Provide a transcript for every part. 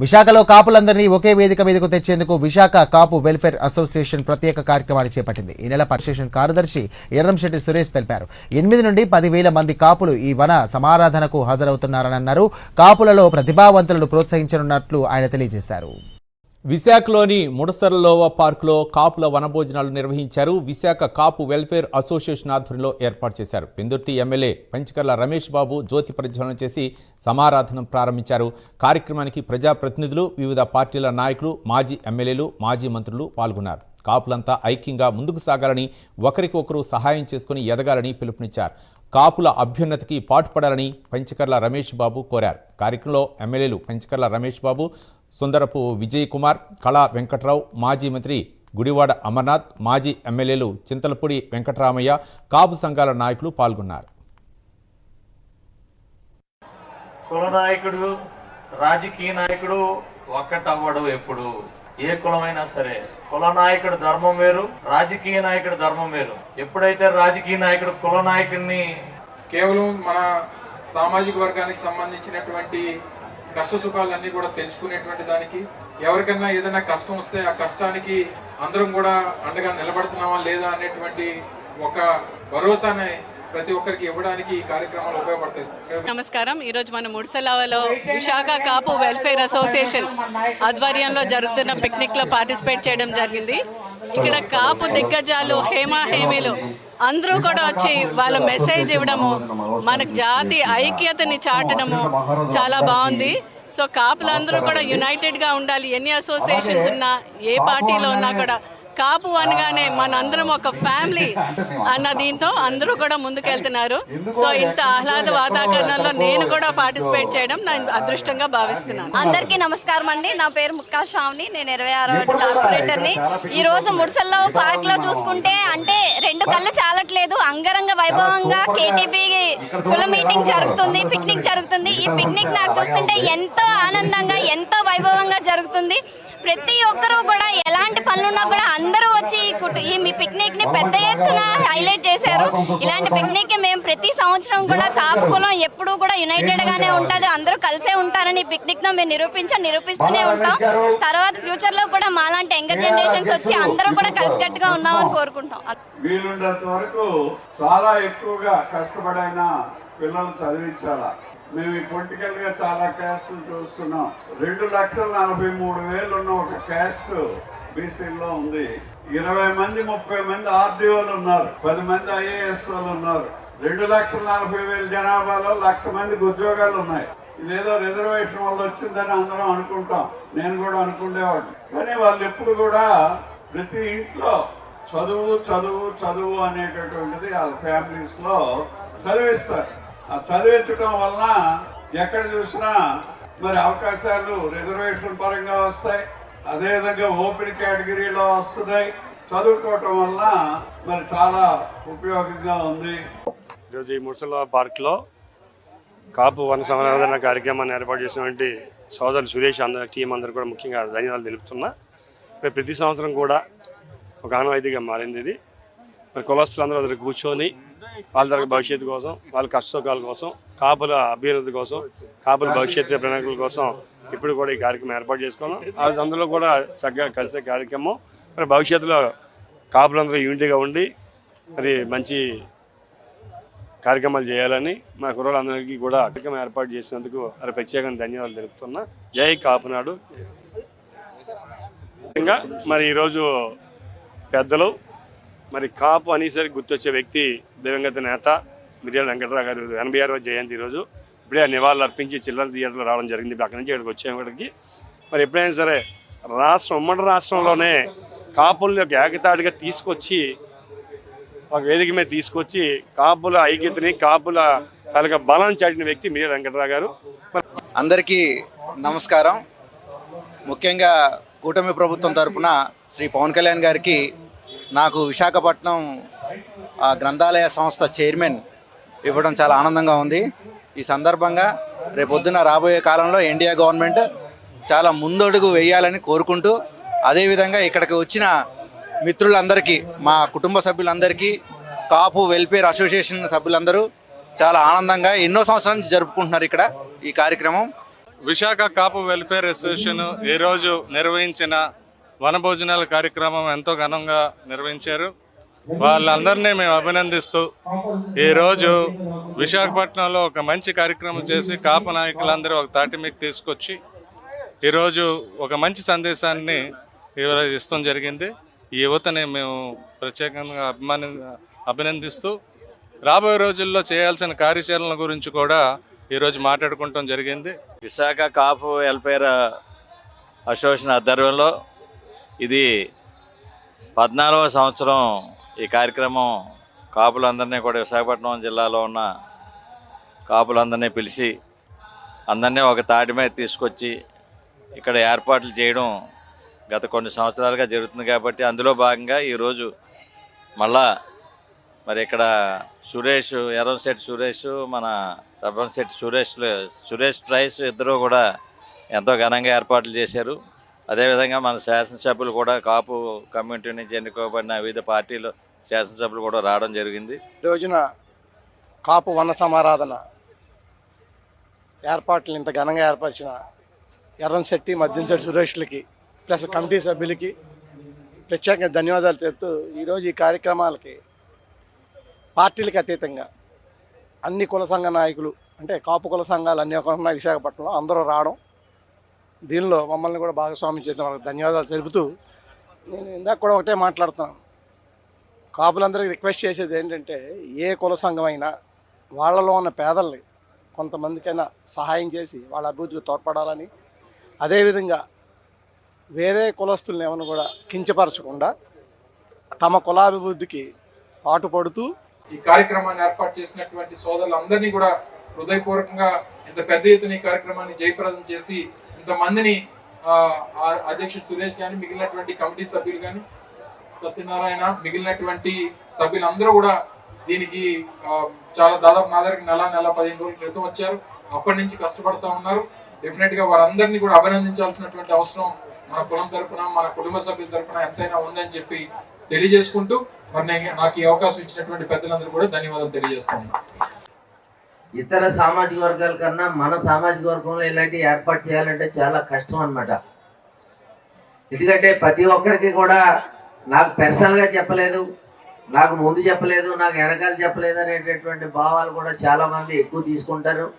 విశాఖలో కాపులందరినీ ఒకే వేదిక మీదకు తెచ్చేందుకు విశాఖ కాపు వెల్ఫేర్ అసోసియేషన్ ప్రత్యేక కార్యక్రమాన్ని చేపట్టింది. ఈ నెల అసోసియేషన్ కార్యదర్శి ఎర్రంశెట్టి సురేష్ తెలిపారు. ఎనిమిది నుండి పదివేల మంది కాపులు ఈ వన సమారాధనకు హాజరవుతున్నారని అన్నారు. కాపులలో ప్రతిభావంతులను ప్రోత్సహించనున్నట్లు ఆయన తెలియజేశారు. విశాఖలోని ముడసరలోవ పార్కులో కాపుల వనభోజనాలు నిర్వహించారు. విశాఖ కాపు వెల్ఫేర్ అసోసియేషన్ ఆధ్వర్యంలో ఏర్పాటు చేశారు. పెందుర్తి ఎమ్మెల్యే పంచకర్ల రమేష్ బాబు జ్యోతి ప్రజ్వలన చేసి సమారాధనం ప్రారంభించారు. కార్యక్రమానికి ప్రజాప్రతినిధులు వివిధ పార్టీల నాయకులు మాజీ ఎమ్మెల్యేలు మాజీ మంత్రులు పాల్గొన్నారు. కాపులంతా ఐక్యంగా ముందుకు సాగాలని ఒకరికొకరు సహాయం చేసుకుని ఎదగాలని పిలుపునిచ్చారు. కాపుల అభ్యున్నతికి పాటుపడాలని పంచకర్ల రమేష్ బాబు కోరారు. కార్యక్రమంలో ఎమ్మెల్యేలు పంచకర్ల రమేష్ బాబు సుందరపు విజయ్ కుమార్ కళా వెంకట్రావు మాజీ మంత్రి గుడివాడ అమర్నాథ్ మాజీ ఎమ్మెల్యేలు చింతలపూడి వెంకటరామయ్య కాపు సంఘాల నాయకులు పాల్గొన్నారు. కుల నాయకుడు రాజకీయ నాయకుడు ఒక్కటవ్వడు ఎప్పుడు. ఏ కులమైనా సరే కుల నాయకుడు ధర్మం వేరు రాజకీయ నాయకుడు ధర్మం వేరు. ఎప్పుడైతే రాజకీయ నాయకుడు కుల నాయకుడిని కేవలం మన సామాజిక వర్గానికి సంబంధించినటువంటి కష్ట సుఖాలన్నీ కూడా తెలుసుకునేటువంటి దానికి. ఎవరికైనా ఏదైనా కష్టం వస్తే ఆ కష్టానికి అందరం కూడా అండగా నిలబడుతున్నామా లేదా అనేటువంటి ఒక భరోసాని ప్రతి ఒక్కరికి ఇవ్వడానికి ఈ కార్యక్రమాలు ఉపయోగపడతాయి. నమస్కారం. ఈ రోజు మన ముడిసెలవలో విశాఖ కాపు వెల్ఫేర్ అసోసియేషన్ ఆధ్వర్యంలో జరుగుతున్న పిక్నిక్లో పార్టిసిపేట్ చేయడం జరిగింది. ఇక్కడ కాపు దిగ్గజాలు హేమా హేమీలు అందరూ కూడా వచ్చి వాళ్ళ మెసేజ్ ఇవ్వడము మన జాతి ఐక్యతని చాటడము చాలా బాగుంది. సో కాపులందరూ కూడా యునైటెడ్గా ఉండాలి. ఎన్ని అసోసియేషన్స్ ఉన్నా ఏ పార్టీలో ఉన్నా కూడా కాపు అనగానే మనందరం ఒక ఫ్యామిలీ అన్న దీంతో అందరూ కూడా ముందుకెళ్తున్నారు. సో ఇంత ఆహ్లాద వాతావరణంలో నేను కూడా పార్టిసిపేట్ చేయడం నేను అదృష్టంగా భావిస్తున్నాను. అందరికీ నమస్కారం అండి. నా పేరు ముక్కా శ్రావణి. నేను ఇరవై ఆరో కార్పొరేటర్ని. ఈ రోజు ముడిసల్లో పార్క్లో చూసుకుంటే అంటే రెండు కళ్ళు చాలట్లేదు. అంగరంగ వైభవంగా కేటీపీ కుల మీటింగ్ జరుగుతుంది పిక్నిక్ జరుగుతుంది. ఈ పిక్నిక్ నాకు చూస్తుంటే ఎంతో ఆనందంగా ఎంతో వైభవంగా జరుగుతుంది. ప్రతి ఒక్కరూ కూడా ఎలాంటి పనులున్నా కూడా అందరూ వచ్చి ఈ మీ పిక్నిక్ని పెద్ద ఎత్తున హైలైట్ చేశారు. ఇలాంటి పిక్నిక్కి మేము ప్రతి సంవత్సరం కూడా కాపు కులం ఎప్పుడూ కూడా యునైటెడ్ గానే ఉంటది. అందరూ కలిసే ఉంటారని పిక్నిక్లో మేము నిరూపించ నిరూపిస్తూనే ఉంటాం. తర్వాత ఫ్యూచర్లో కూడా మాలాంటి యంగర్ జనరేషన్స్ వచ్చి అందరూ కూడా కలిసికట్టుగా ఉన్నామని కోరుకుంటాం. వీలున్నంత వరకు చాలా ఎక్కువగా కష్టపడైన పిల్లలు చదివించాలా? మేము ఈ పొలిటికల్గా చాలా క్యాస్టులు చూస్తున్నాం. రెండు లక్షల నలభై మూడు వేలు ఉన్న ఒక క్యాస్ట్ బీసీలో ఉంది. ఇరవై మంది ముప్పై మంది ఆర్డీఓలు ఉన్నారు. పది మంది ఐఏఎస్ వాళ్ళు ఉన్నారు. రెండు లక్షల నలభై వేల జనాభాలో లక్ష మందికి ఉద్యోగాలు ఉన్నాయి. ఇదేదో రిజర్వేషన్ వల్ల వచ్చిందని అందరం అనుకుంటాం. నేను కూడా అనుకునేవాడిని కానీ వాళ్ళు ఎప్పుడు కూడా ప్రతి ఇంట్లో చదువు చదువు చదువు అనేటటువంటిది వాళ్ళ ఫ్యామిలీస్లో చదివిస్తారు. చదివించడం వలన ఎక్కడ చూసినా మరి అవకాశాలు రిజర్వేషన్ పరంగా వస్తాయి. అదేవిధంగా ఓపెన్ కేటగిరీలో వస్తున్నాయి. చదువుకోవటం వలన మరి చాలా ఉపయోగంగా ఉంది. ఈరోజు ఈ ముసల పార్క్లో కాపు వన సంవర్ధన కార్యక్రమాన్ని ఏర్పాటు చేసినటువంటి సోదరులు సురేష్ అందరి టీం అందరూ కూడా ముఖ్యంగా ధన్యవాదాలు తెలుపుతున్నా. మరి ప్రతి సంవత్సరం కూడా ఒక ఆనవాయితీగా మారింది ఇది. మరి కులస్తులు అందరూ అందరు కూర్చొని వాళ్ళ దగ్గర భవిష్యత్తు కోసం వాళ్ళ కష్టసుఖాల కోసం కాపుల అభ్యున్నతి కోసం కాపుల భవిష్యత్తు ప్రణాళికల కోసం ఇప్పుడు కూడా ఈ కార్యక్రమం ఏర్పాటు చేసుకున్నాం. అది అందులో కూడా చక్కగా కలిసే కార్యక్రమం. మరి భవిష్యత్తులో కాపులందరూ యూనిటీగా ఉండి మరి మంచి కార్యక్రమాలు చేయాలని మా కుర్రాళ్ళందరికీ కూడా కార్యక్రమం ఏర్పాటు చేసినందుకు మరి ప్రత్యేకంగా ధన్యవాదాలు తెలుపుతున్నా. జై కాపునాడు. ఇంకా మరి ఈరోజు పెద్దలు మరి కాపు అనేసరికి గుర్తొచ్చే వ్యక్తి దివంగత నేత మిర్యాల వెంకటరావు గారు ఎనభై ఆరో జయంతి ఈరోజు ఇప్పుడే ఆ నివాళులు అర్పించి చిల్లర థియేటర్లో రావడం జరిగింది. అక్కడి నుంచి ఇక్కడికి వచ్చేవాడికి మరి ఎప్పుడైనా సరే రాష్ట్రం ఉమ్మడి రాష్ట్రంలోనే కాపుల్ని ఒక ఏకతాటిగా తీసుకొచ్చి ఒక వేదిక మీద తీసుకొచ్చి కాపుల ఐక్యతని కాపుల తలక బలాన్ని చాటిన వ్యక్తి మిర్యాల వెంకటరావు గారు. అందరికీ నమస్కారం. ముఖ్యంగా కూటమి ప్రభుత్వం తరఫున శ్రీ పవన్ కళ్యాణ్ గారికి నాకు విశాఖపట్నం ఆ, గ్రంథాలయ సంస్థ చైర్మన్ ఇవ్వడం చాలా ఆనందంగా ఉంది. ఈ సందర్భంగా రేపొద్దున రాబోయే కాలంలో ఇండియా గవర్నమెంట్ చాలా ముందడుగు వేయాలని కోరుకుంటూ అదేవిధంగా ఇక్కడికి వచ్చిన మిత్రులందరికీ మా కుటుంబ సభ్యులందరికీ కాపు వెల్ఫేర్ అసోసియేషన్ సభ్యులందరూ చాలా ఆనందంగా ఎన్నో సంవత్సరాల నుంచి జరుపుకుంటున్నారు ఇక్కడ ఈ కార్యక్రమం. విశాఖ కాపు వెల్ఫేర్ అసోసియేషన్ ఈరోజు నిర్వహించిన వనభోజనాల కార్యక్రమం ఎంతో ఘనంగా నిర్వహించారు. వాళ్ళందరినీ మేము అభినందిస్తూ ఈరోజు విశాఖపట్నంలో ఒక మంచి కార్యక్రమం చేసి కాపు నాయకులందరూ ఒక తాటి మీకు తీసుకొచ్చి ఈరోజు ఒక మంచి సందేశాన్ని ఈరోజు ఇస్తాం జరిగింది. ఈ యువతని మేము ప్రత్యేకంగా అభిమాని అభినందిస్తూ రాబోయే రోజుల్లో చేయాల్సిన కార్యాచరణల గురించి కూడా ఈరోజు మాట్లాడుకుంటాం జరిగింది. విశాఖ కాపు వెల్ఫేర్ అసోసియేషన్ ఆధ్వర్యంలో ఇది పద్నాలుగవ సంవత్సరం ఈ కార్యక్రమం కాపులందరినీ కూడా విశాఖపట్నం జిల్లాలో ఉన్న కాపులందరినీ పిలిచి అందరినీ ఒక తాటి మీద తీసుకొచ్చి ఇక్కడ ఏర్పాట్లు చేయడం గత కొన్ని సంవత్సరాలుగా జరుగుతుంది కాబట్టి అందులో భాగంగా ఈరోజు మళ్ళా మరి ఇక్కడ సురేష్ ఎర్రంశెట్టి సురేష్ మన శెట్టి సురేష్ సురేష్ ప్రైస్ ఇద్దరు కూడా ఎంతో ఘనంగా ఏర్పాట్లు చేశారు. అదేవిధంగా మన శాసనసభ్యులు కూడా కాపు కమ్యూనిటీ నుంచి ఎన్నుకోబడిన వివిధ పార్టీలు శాసనసభ్యులు కూడా రావడం జరిగింది. ఈ రోజున కాపు వన సమారాధన ఏర్పాట్లు ఇంత ఘనంగా ఏర్పరిచిన ఎర్రంశెట్టి మద్యంశెట్టి సురేష్లకి ప్లస్ కమిటీ సభ్యులకి ప్రత్యేకంగా ధన్యవాదాలు తెలుపుతూ ఈరోజు ఈ కార్యక్రమాలకి పార్టీలకు అతీతంగా అన్ని కుల సంఘ నాయకులు అంటే కాపు కుల సంఘాలు అన్ని ఒక ఉన్నాయి విశాఖపట్నంలో అందరూ రావడం దీనిలో మమ్మల్ని కూడా భాగస్వామ్యం చేసిన వాళ్ళకి ధన్యవాదాలు తెలుపుతూ నేను ఇందాక కూడా ఒకటే మాట్లాడుతున్నాను. కాపులందరికీ రిక్వెస్ట్ చేసేది ఏంటంటే ఏ కుల సంఘం అయినా వాళ్ళలో ఉన్న పేదల్ని కొంతమందికైనా సహాయం చేసి వాళ్ళ అభివృద్ధికి తోడ్పడాలని అదేవిధంగా వేరే కులస్తుల్ని ఏమైనా కూడా కించపరచకుండా తమ కులాభివృద్ధికి పాటుపడుతూ ఈ కార్యక్రమాన్ని ఏర్పాటు చేసినటువంటి సోదరులందరినీ కూడా హృదయపూర్వకంగా ఇంత పెద్ద ఎత్తున ఈ కార్యక్రమాన్ని జయప్రదం చేసి ఇంతమందిని అధ్యక్షుడు సురేష్ కానీ మిగిలినటువంటి కమిటీ సభ్యులు కానీ సత్యనారాయణ మిగిలినటువంటి సభ్యులందరూ కూడా దీనికి చాలా దాదాపు నా దగ్గరికి నెల నెల పదిహేను రోజుల క్రితం వచ్చారు. అప్పటి నుంచి కష్టపడతా ఉన్నారు. డెఫినెట్గా వారందరినీ కూడా అభినందించాల్సినటువంటి అవసరం మన కులం తరపున మన కుటుంబ సభ్యుల తరపున ఎంతైనా ఉందని చెప్పి తెలియజేసుకుంటూ మరి నాకు ఈ అవకాశం ఇచ్చినటువంటి పెద్దలందరూ కూడా ధన్యవాదాలు తెలియజేస్తా ఉన్నాను. ఇతర సామాజిక వర్గాల కన్నా మన సామాజిక వర్గంలో ఇలాంటివి ఏర్పాటు చేయాలంటే చాలా కష్టం అన్నమాట. ఎందుకంటే ప్రతి ఒక్కరికి కూడా నాకు పర్సనల్గా చెప్పలేదు నాకు ముందు చెప్పలేదు నాకు వెనకాల చెప్పలేదు అనేటటువంటి భావాలు కూడా చాలా మంది ఎక్కువ తీసుకుంటారు.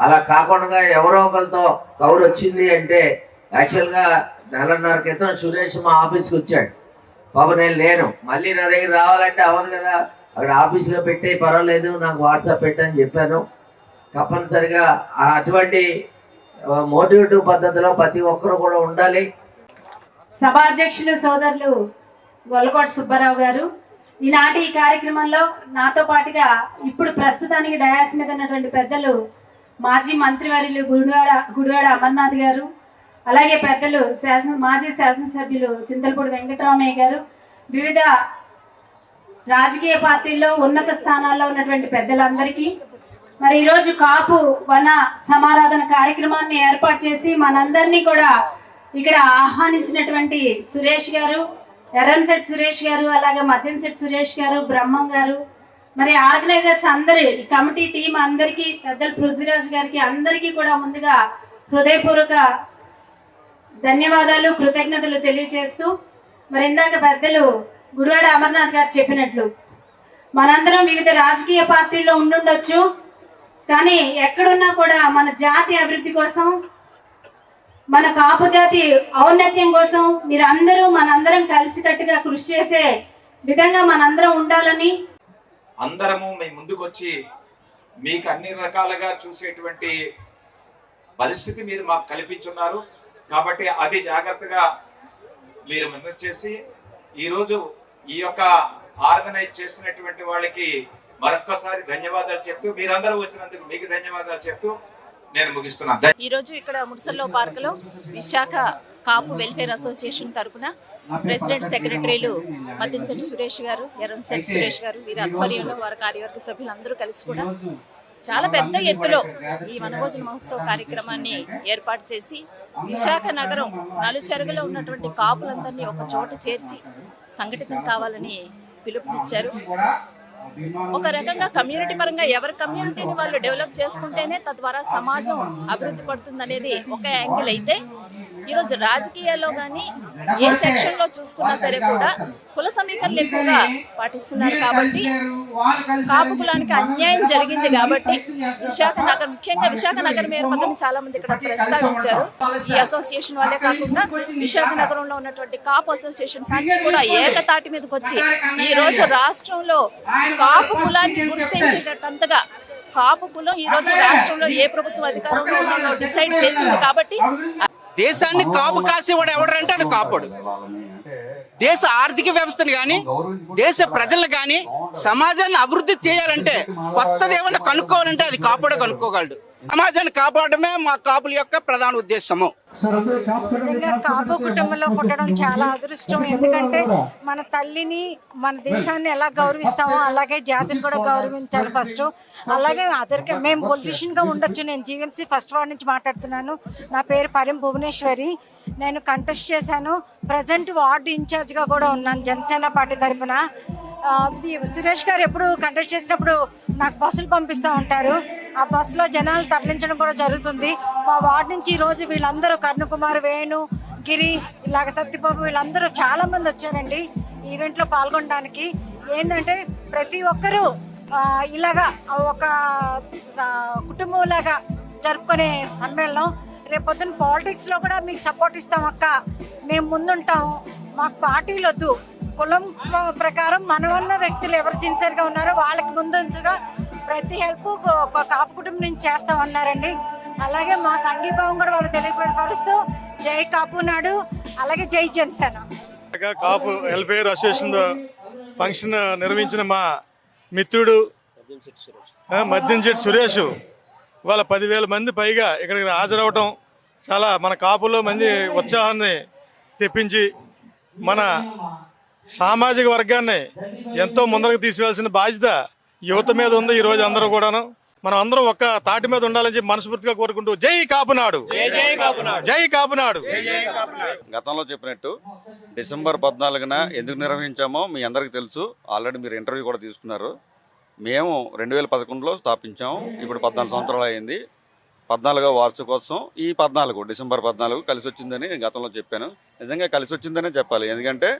అలా కాకుండా ఎవరో ఒకరితో కవర్ వచ్చింది అంటే యాక్చువల్గా నెలన్నర క్రితం సురేష్ మా ఆఫీస్కి వచ్చాడు. బాబు నేను లేను. మళ్ళీ నా దగ్గర రావాలంటే అవ్వదు కదా. అక్కడ ఆఫీస్లో పెట్టే పర్వాలేదు నాకు వాట్సాప్ పెట్టని చెప్పాను. తప్పనిసరిగా అటువంటి మోటివేటివ్ పద్ధతిలో ప్రతి ఒక్కరు కూడా ఉండాలి. సభాధ్యక్షులు సోదరులు గొల్లకోట సుబ్బారావు గారు ఈనాటి ఈ కార్యక్రమంలో నాతో పాటుగా ఇప్పుడు ప్రస్తుతానికి డయాస్ మీద ఉన్నటువంటి పెద్దలు మాజీ మంత్రివర్యులు గుడివాడ గుడివాడ అమర్నాథ్ గారు అలాగే పెద్దలు శాసన మాజీ శాసనసభ్యులు చింతలపూడి వెంకటరామయ్య గారు వివిధ రాజకీయ పార్టీల్లో ఉన్నత స్థానాల్లో ఉన్నటువంటి పెద్దలందరికీ మరి ఈరోజు కాపు వన సమారాధన కార్యక్రమాన్ని ఏర్పాటు చేసి మనందరినీ కూడా ఇక్కడ ఆహ్వానించినటువంటి సురేష్ గారు ఎర్రంశెట్ సురేష్ గారు అలాగే మద్యంశెట్ సురేష్ గారు బ్రహ్మం గారు మరి ఆర్గనైజర్స్ అందరి ఈ కమిటీ టీం అందరికీ పెద్దలు పృథ్వీరాజ్ గారికి అందరికీ కూడా ముందుగా హృదయపూర్వక ధన్యవాదాలు కృతజ్ఞతలు తెలియజేస్తూ మరి ఇందాక పెద్దలు గురువాడ అమర్నాథ్ గారు చెప్పినట్లు. మనందరం వివిధ రాజకీయ పార్టీల్లో ఉండుండొచ్చు కానీ ఎక్కడున్నా కూడా మన జాతి అభివృద్ధి కోసం మన కాపు జాతి ఔన్నత్యం కోసం మీరందరూ మనందరం కలిసికట్టుగా కృషి చేసే విధంగా మనందరం ఉండాలని. అందరము మీ ముందుకొచ్చి మీకు అన్ని రకాలుగా చూసేటువంటి పరిస్థితి మీరు మాకు కల్పించున్నారు. కాబట్టి అది జాగ్రత్తగా మీరు ముందు చేసి ఈరోజు ఈ యొక్క ఆర్గనైజ్ చేసినటువంటి వాళ్ళకి మరొక్కసారి ధన్యవాదాలు చెప్తూ మీరందరూ వచ్చినందుకు మీకు ధన్యవాదాలు చెప్తూ నేను ముగిస్తున్నా ఈ రోజు ఇక్కడ ముడిసల్లో పార్క్లో విశాఖ కాపు వెల్ఫేర్ అసోసియేషన్ తరఫున ప్రెసిడెంట్ సెక్రటరీలు మద్దినశెట్టి సురేష్ గారు ఎర్రంశెట్టి సురేష్ గారు వీరి ఆధ్వర్యంలో వారి కార్యవర్గ సభ్యులందరూ కలిసి కూడా చాలా పెద్ద ఎత్తులో ఈ వనభోజన మహోత్సవ కార్యక్రమాన్ని ఏర్పాటు చేసి విశాఖ నగరం నలుచెరుగులో ఉన్నటువంటి కాపులందరినీ ఒక చోట చేర్చి సంఘటితం కావాలని పిలుపునిచ్చారు. ఒక రకంగా కమ్యూనిటీ పరంగా ఎవరి కమ్యూనిటీని వాళ్ళు డెవలప్ చేసుకుంటేనే తద్వారా సమాజం అభివృద్ధి పడుతుంది అనేది ఒక యాంగిల్ అయితే ఈరోజు రాజకీయాల్లో కానీ ఏ సెక్షన్లో చూసుకున్నా సరే కూడా కుల సమీకరణలు ఎక్కువగా పాటిస్తున్నారు కాబట్టి కాపు కులానికి అన్యాయం జరిగింది కాబట్టి విశాఖ నగర్ ముఖ్యంగా విశాఖ నగరం ఏర్పడని చాలా మంది ఇక్కడ ప్రస్తావించారు. ఈ అసోసియేషన్ వాళ్ళే కాకుండా విశాఖ నగరంలో ఉన్నటువంటి కాపు అసోసియేషన్స్ అన్ని కూడా ఏకతాటి మీదకి వచ్చి ఈ రోజు రాష్ట్రంలో కాపు కులాన్ని గుర్తించేటంతగా కాపు కులం ఈ రోజు రాష్ట్రంలో ఏ ప్రభుత్వం అధికారంలో డిసైడ్ చేసింది కాబట్టి దేశాన్ని కాపు కాసేవాడు ఎవడంటే అది కాపాడు. దేశ ఆర్థిక వ్యవస్థను కానీ దేశ ప్రజలను కానీ సమాజాన్ని అభివృద్ధి చేయాలంటే కొత్తది ఏమైనా కనుక్కోవాలంటే అది కాపాడే కనుక్కోగలడు. సమాజాన్ని కాపాడమే మా కాపుల యొక్క ప్రధాన ఉద్దేశము. నిజంగా కాపు కుటుంబంలో పుట్టడం చాలా అదృష్టం. ఎందుకంటే మన తల్లిని మన దేశాన్ని ఎలా గౌరవిస్తామో అలాగే జాతిని కూడా గౌరవించాలి ఫస్ట్ అలాగే అదర్ మేము పొలిటీషియన్గా ఉండొచ్చు. నేను జీఎంసీ ఫస్ట్ వార్డ్ నుంచి మాట్లాడుతున్నాను. నా పేరు పరిం భువనేశ్వరి. నేను కంటెస్ట్ చేశాను. ప్రజెంట్ వార్డు ఇన్ఛార్జ్గా కూడా ఉన్నాను జనసేన పార్టీ తరఫున సురేష్ గారు ఎప్పుడు కండక్ట్ చేసినప్పుడు నాకు బస్సులు పంపిస్తూ ఉంటారు. ఆ బస్సులో జనాలు తరలించడం కూడా జరుగుతుంది. మా వార్డు నుంచి ఈరోజు రోజు వీళ్ళందరూ కర్ణకుమార్ వేణు గిరి ఇలాగ సత్యబాబు వీళ్ళందరూ చాలా మంది వచ్చారండి ఈవెంట్లో పాల్గొనడానికి. ఏంటంటే ప్రతి ఒక్కరూ ఇలాగా ఒక కుటుంబంలాగా జరుపుకునే సమ్మేళనం. రేపొద్దున పాలిటిక్స్లో కూడా మీకు సపోర్ట్ ఇస్తాం అక్క. మేము ముందుంటాము. మాకు పార్టీలు వద్దు కులం ప్రకారం మనవన్న వ్యక్తులు ఎవరు సిన్సియర్గా ఉన్నారో వాళ్ళకి ముందుగా ప్రతి హెల్ప్ ఒక కాపు కుటుంబం నుంచి చేస్తామన్నారండి అలాగే మా సంఘీభావం కూడా వాళ్ళు తెలియపరుస్తూ జై కాపు నాడు అలాగే జై Janasena. Kapu welfare association function నిర్వహించిన మా మిత్రుడు ఆ, సురేష్ వాళ్ళ పదివేల మంది పైగా ఇక్కడికి హాజరవటం చాలా మన కాపులో మంచి ఉత్సాహాన్ని తెప్పించి మన సామాజిక వర్గాన్ని ఎంతో ముందరకు తీసుకెళ్ళాల్సిన బాధ్యత యువత మీద ఉంది. ఈ రోజు అందరూ కూడాను. మనం అందరం ఒక్క తాటి మీద ఉండాలని చెప్పి మనస్ఫూర్తిగా కోరుకుంటూ జై కాపునాడు. జై కాపునాడు. గతంలో చెప్పినట్టు డిసెంబర్ పద్నాలుగున ఎందుకు నిర్వహించామో మీ అందరికీ తెలుసు. ఆల్రెడీ మీరు ఇంటర్వ్యూ కూడా తీసుకున్నారు. మేము రెండు వేల పదకొండులో స్థాపించాము ఇప్పుడు పద్నాలుగు సంవత్సరాలు అయింది. పద్నాలుగో వార్షికోత్సవం. ఈ పద్నాలుగు డిసెంబర్ పద్నాలుగు కలిసి వచ్చిందని గతంలో చెప్పాను. నిజంగా కలిసి వచ్చిందనే చెప్పాలి. ఎందుకంటే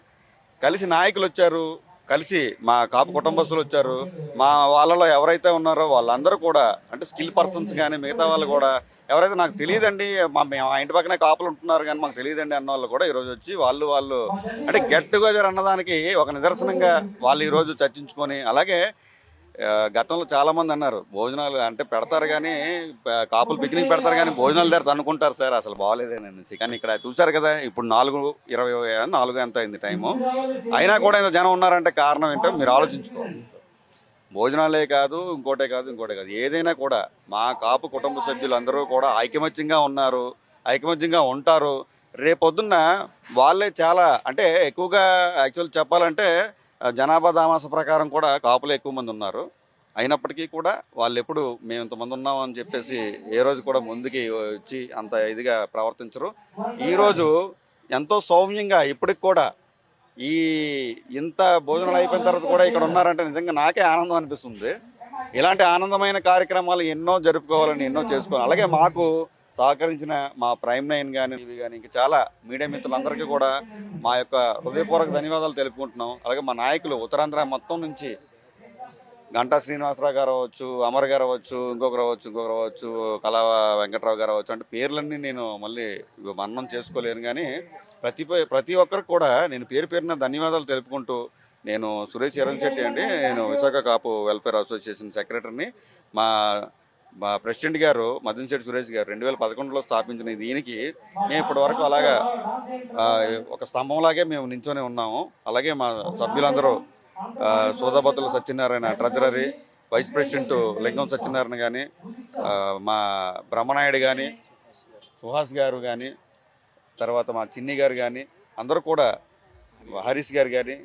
కలిసి నాయకులు వచ్చారు కలిసి మా కాపు కుటుంబస్తులు వచ్చారు. మా వాళ్ళలో ఎవరైతే ఉన్నారో వాళ్ళందరూ కూడా అంటే స్కిల్ పర్సన్స్ కానీ మిగతా వాళ్ళు కూడా ఎవరైతే నాకు తెలియదండి మా మేము ఆ ఇంటి పక్కనే కాపులు ఉంటున్నారు కానీ మాకు తెలియదండి అన్న వాళ్ళు కూడా ఈరోజు వచ్చి వాళ్ళు వాళ్ళు అంటే గెట్ టుగెదర్ అన్నదానికి ఒక నిదర్శనంగా వాళ్ళు ఈరోజు చర్చించుకొని అలాగే గతంలో చాలామంది అన్నారు భోజనాలు అంటే పెడతారు కానీ కాపులు పిక్నిక్ పెడతారు కానీ భోజనాలు దగ్గర అనుకుంటారు సార్ అసలు బాగాలేదేనండి కానీ ఇక్కడ చూశారు కదా ఇప్పుడు నాలుగు ఇరవై నాలుగు ఎంత అయింది టైము? అయినా కూడా ఇంత జనం ఉన్నారంటే కారణం ఏంటో మీరు ఆలోచించుకోవాలి. భోజనాలే కాదు ఇంకోటే కాదు ఇంకోటే కాదు. ఏదైనా కూడా మా కాపు కుటుంబ సభ్యులు అందరూ కూడా ఐకమత్యంగా ఉన్నారు ఐకమత్యంగా ఉంటారు. రేపొద్దున్న వాళ్ళే చాలా అంటే ఎక్కువగా యాక్చువల్ చెప్పాలంటే జనాభా దామాస ప్రకారం కూడా కాపులు ఎక్కువ మంది ఉన్నారు. అయినప్పటికీ కూడా వాళ్ళు ఎప్పుడు మేము ఇంతమంది ఉన్నాం అని చెప్పేసి ఏ రోజు కూడా ముందుకి వచ్చి అంత ఇదిగా ప్రవర్తించరు. ఈరోజు ఎంతో సౌమ్యంగా ఇప్పటికి కూడా ఈ ఇంత భోజనాలు అయిపోయిన తర్వాత కూడా ఇక్కడ ఉన్నారంటే నిజంగా నాకే ఆనందం అనిపిస్తుంది. ఇలాంటి ఆనందమైన కార్యక్రమాలు ఎన్నో జరుపుకోవాలని ఎన్నో చేసుకోవాలి. అలాగే మాకు సహకరించిన మా ప్రైమ్ నైన్ కానీ ఇవి కానీ ఇంకా చాలా మీడియా మిత్రులందరికీ కూడా మా యొక్క హృదయపూర్వక ధన్యవాదాలు తెలుపుకుంటున్నాం. అలాగే మా నాయకులు ఉత్తరాంధ్ర మొత్తం నుంచి గంటా శ్రీనివాసరావు గారు అవ్వచ్చు అమర్ గారు అవ్వచ్చు ఇంకొకరు అవ్వచ్చు ఇంకొకరు అవ్వచ్చు కళా వెంకట్రావు గారు అవ్వచ్చు అంటే పేర్లన్నీ నేను మళ్ళీ మన్నం చేసుకోలేను కానీ ప్రతి ప్రతి ఒక్కరికి కూడా నేను పేరు పేరున ధన్యవాదాలు తెలుపుకుంటూ నేను సురేష్ చరణ్ శెట్టి అండి. నేను విశాఖ కాపు వెల్ఫేర్ అసోసియేషన్ సెక్రటరీని. మా మా ప్రెసిడెంట్ గారు మదన్శెట్టి సురేష్ గారు రెండు వేల పదకొండులో స్థాపించిన దీనికి మేము ఇప్పటి వరకు అలాగా ఒక స్తంభంలాగే మేము నించొని ఉన్నాము. అలాగే మా సభ్యులందరూ ఆ, Satyanarayana treasury vice president Lingam Satyanarayana కానీ మా బ్రహ్మనాయుడు కానీ సుహాస్ గారు కానీ తర్వాత మా చిన్ని గారు కానీ అందరూ కూడా హరీష్ గారు కానీ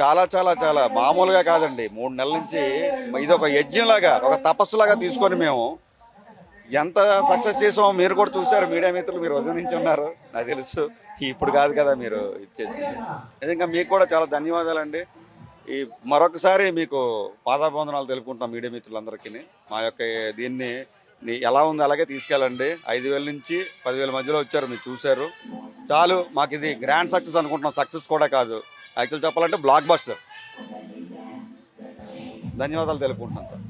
చాలా చాలా చాలా మామూలుగా కాదండి. మూడు నెలల నుంచి ఇది ఒక యజ్ఞంలాగా ఒక తపస్సులాగా తీసుకొని మేము ఎంత సక్సెస్ చేసామో మీరు కూడా చూశారు. మీడియా మిత్రులు మీరు ఉదయం నుంచి ఉన్నారు. నాకు తెలుసు. ఇప్పుడు కాదు కదా మీరు ఇచ్చేసింది. నిజంగా మీకు కూడా చాలా ధన్యవాదాలండి. ఈ మరొకసారి మీకు పాదాభివందనాలు తెలుపుకుంటాం మీడియా మిత్రులందరికీ. మా యొక్క దీన్ని ఎలా ఉంది అలాగే తీసుకెళ్ళండి. ఐదు వేల నుంచి పదివేల మధ్యలో వచ్చారు. మీరు చూశారు. చాలు మాకు ఇది గ్రాండ్ సక్సెస్ అనుకుంటున్నాం. సక్సెస్ కూడా కాదు. యాక్చువల్ చెప్పాలంటే బ్లాక్ బస్టర్. ధన్యవాదాలు తెలుపుకుంటున్నాను సార్.